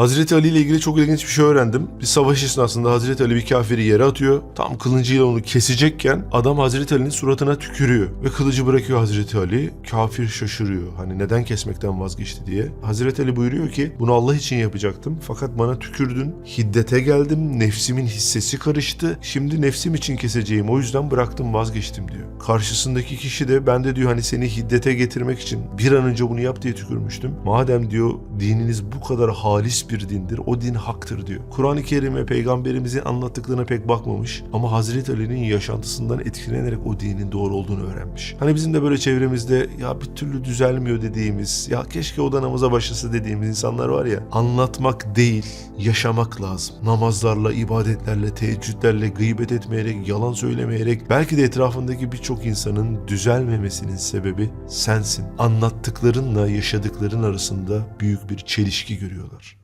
Hazreti Ali ile ilgili çok ilginç bir şey öğrendim. Bir savaş esnasında Hazreti Ali bir kafiri yere atıyor. Tam kılıncıyla onu kesecekken adam Hazreti Ali'nin suratına tükürüyor. Ve kılıcı bırakıyor Hazreti Ali. Kafir şaşırıyor. Hani neden kesmekten vazgeçti diye. Hazreti Ali buyuruyor ki bunu Allah için yapacaktım. Fakat bana tükürdün. Hiddete geldim. Nefsimin hissesi karıştı. Şimdi nefsim için keseceğim. O yüzden bıraktım vazgeçtim diyor. Karşısındaki kişi de ben de diyor hani seni hiddete getirmek için bir an önce bunu yap diye tükürmüştüm. Madem diyor dininiz bu kadar halis bir dindir. O din haktır diyor. Kur'an-ı Kerim'e peygamberimizin anlattıklarına pek bakmamış ama Hazreti Ali'nin yaşantısından etkilenerek o dinin doğru olduğunu öğrenmiş. Hani bizim de böyle çevremizde ya bir türlü düzelmiyor dediğimiz, ya keşke o da namaza başlasa dediğimiz insanlar var ya. Anlatmak değil, yaşamak lazım. Namazlarla, ibadetlerle, teheccüdlerle, gıybet etmeyerek, yalan söylemeyerek belki de etrafındaki birçok insanın düzelmemesinin sebebi sensin. Anlattıklarınla yaşadıkların arasında büyük bir çelişki görüyorlar.